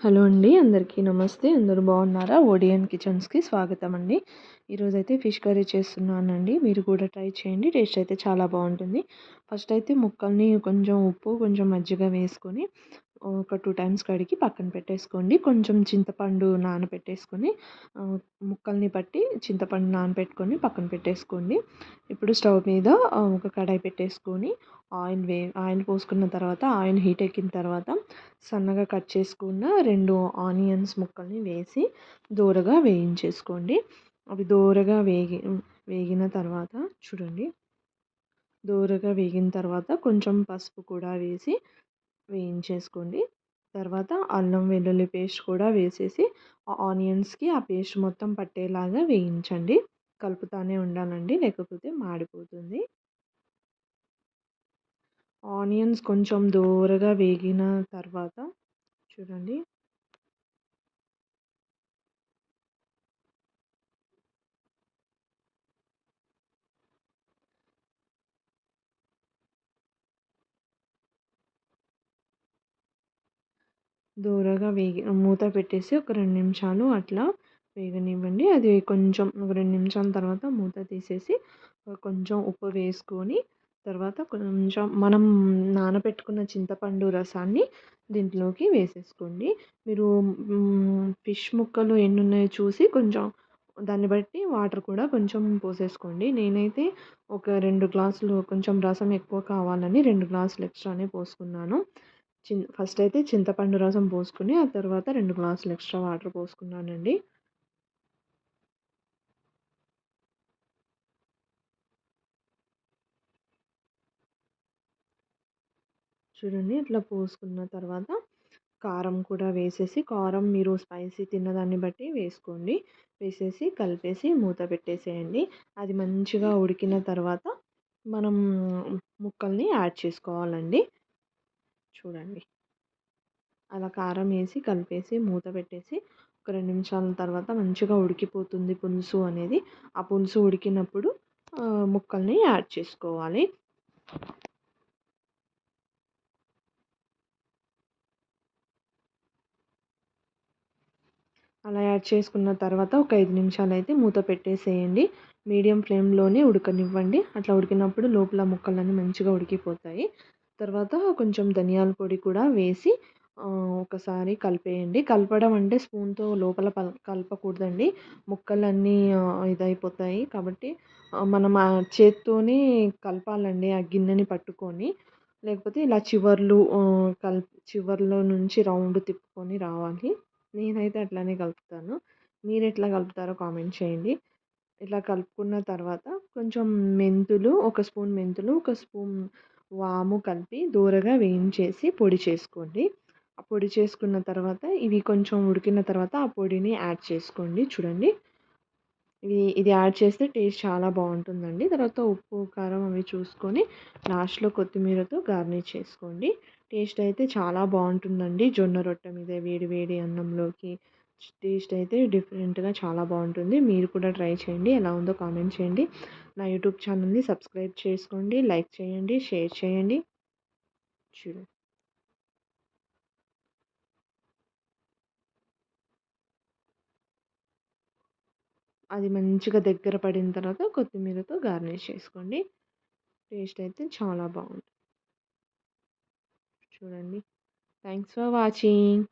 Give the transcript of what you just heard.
Hello అండి అందరికీ నమస్తే. అందరూ బాగున్నారా? ఓడియన్ కిచెన్స్కి స్వాగతం అండి ఈరోజైతే ఫిష్ కర్రీ చేస్తున్నానండి. మీరు కూడా ట్రై చేయండి. టేస్ట్ అయితే చాలా బాగుంటుంది. ఫస్ట్ అయితే ముక్కల్ని కొంచెం ఉప్పు కొంచెం మజ్జిగ వేసుకొని ఒక టూ టైమ్స్ కడిగి పక్కన పెట్టేసుకోండి. కొంచెం చింతపండు నానబెట్టేసుకొని ముక్కల్ని పట్టి చింతపండు నానబెట్టుకొని పక్కన పెట్టేసుకోండి. ఇప్పుడు స్టవ్ మీద ఒక కడాయి పెట్టేసుకొని ఆయిల్ వే ఆయిల్ పోసుకున్న తర్వాత ఆయిల్ హీట్ ఎక్కిన తర్వాత సన్నగా కట్ చేసుకున్న రెండు ఆనియన్స్ ముక్కల్ని వేసి దూరగా వేయించేసుకోండి. అవి దూరగా వేగి వేగిన తర్వాత చూడండి. దూరగా వేగిన తర్వాత కొంచెం పసుపు కూడా వేసి వేయించేసుకోండి. తర్వాత అల్లం వెల్లుల్లి పేస్ట్ కూడా వేసేసి ఆనియన్స్కి ఆ పేస్ట్ మొత్తం పట్టేలాగా వేయించండి. కలుపుతానే ఉండాలండి లేకపోతే మాడిపోతుంది. ఆనియన్స్ కొంచెం దూరగా వేగిన తర్వాత చూడండి. దూరగా వేగి మూత పెట్టేసి ఒక రెండు నిమిషాలు అట్లా వేగనివ్వండి. అది కొంచెం ఒక రెండు నిమిషాల తర్వాత మూత తీసేసి కొంచెం ఉప్పు వేసుకొని తర్వాత కొంచెం మనం నానబెట్టుకున్న చింతపండు రసాన్ని దీంట్లోకి వేసేసుకోండి. మీరు ఫిష్ ముక్కలు ఎన్ని ఉన్నాయో చూసి కొంచెం దాన్ని బట్టి వాటర్ కూడా కొంచెం పోసేసుకోండి. నేనైతే ఒక రెండు గ్లాసులు కొంచెం రసం ఎక్కువ కావాలని రెండు గ్లాసులు ఎక్స్ట్రానే పోసుకున్నాను. చిన్ ఫస్ట్ అయితే చింతపండు రసం పోసుకుని ఆ తర్వాత రెండు గ్లాసులు ఎక్స్ట్రా వాటర్ పోసుకున్నానండి. చూడండి ఇట్లా పోసుకున్న తర్వాత కారం కూడా వేసేసి కారం మీరు స్పైసీ తిన్నదాన్ని బట్టి వేసుకోండి. వేసేసి కలిపేసి మూత పెట్టేసేయండి. అది మంచిగా ఉడికిన తర్వాత మనం ముక్కల్ని యాడ్ చేసుకోవాలండి. చూడండి. అలా కారం వేసి కలిపేసి మూత పెట్టేసి ఒక రెండు నిమిషాల తర్వాత మంచిగా ఉడికిపోతుంది పులుసు అనేది. ఆ పులుసు ఉడికినప్పుడు ముక్కల్ని యాడ్ చేసుకోవాలి. అలా యాడ్ చేసుకున్న తర్వాత ఒక ఐదు నిమిషాలు అయితే మూత పెట్టేసేయండి. మీడియం ఫ్లేమ్లోనే ఉడకనివ్వండి. అట్లా ఉడికినప్పుడు లోపల ముక్కలన్నీ మంచిగా ఉడికిపోతాయి. తర్వాత కొంచెం ధనియాల పొడి కూడా వేసి ఒకసారి కలిపేయండి. కలపడం అంటే స్పూన్తో లోపల కలపకూడదండి. ముక్కలన్నీ ఇదైపోతాయి కాబట్టి మనం ఆ చేత్తోనే కలపాలండి ఆ గిన్నెని పట్టుకొని. లేకపోతే ఇలా చివర్లు కల్ చివర్లో నుంచి రౌండ్ తిప్పుకొని రావాలి. నేనైతే అట్లానే కలుపుతాను. మీరు ఎట్లా కలుపుతారో కామెంట్ చేయండి. ఇట్లా కలుపుకున్న తర్వాత కొంచెం మెంతులు ఒక స్పూన్ మెంతులు ఒక స్పూన్ వాము కలిపి దూరగా వేయించేసి పొడి చేసుకోండి. ఆ పొడి చేసుకున్న తర్వాత ఇవి కొంచెం ఉడికిన తర్వాత ఆ పొడిని యాడ్ చేసుకోండి చూడండి. ఇది ఇది యాడ్ చేస్తే టేస్ట్ చాలా బాగుంటుందండి. తర్వాత ఉప్పు కారం అవి చూసుకొని లాస్ట్లో కొత్తిమీరతో గార్నిష్ చేసుకోండి. టేస్ట్ అయితే చాలా బాగుంటుందండి జొన్న రొట్టె మీద వేడి వేడి అన్నంలోకి. టేస్ట్ అయితే డిఫరెంట్గా చాలా బాగుంటుంది. మీరు కూడా ట్రై చేయండి. ఎలా ఉందో కామెంట్ చేయండి. నా యూట్యూబ్ ఛానల్ని సబ్స్క్రైబ్ చేసుకోండి. లైక్ చేయండి. షేర్ చేయండి. చూ అది మంచిగా దగ్గర పడిన తర్వాత కొత్తిమీరతో గార్నిష్ చేసుకోండి. టేస్ట్ అయితే చాలా బాగుంటుంది. చూడండి. Thanks for watching.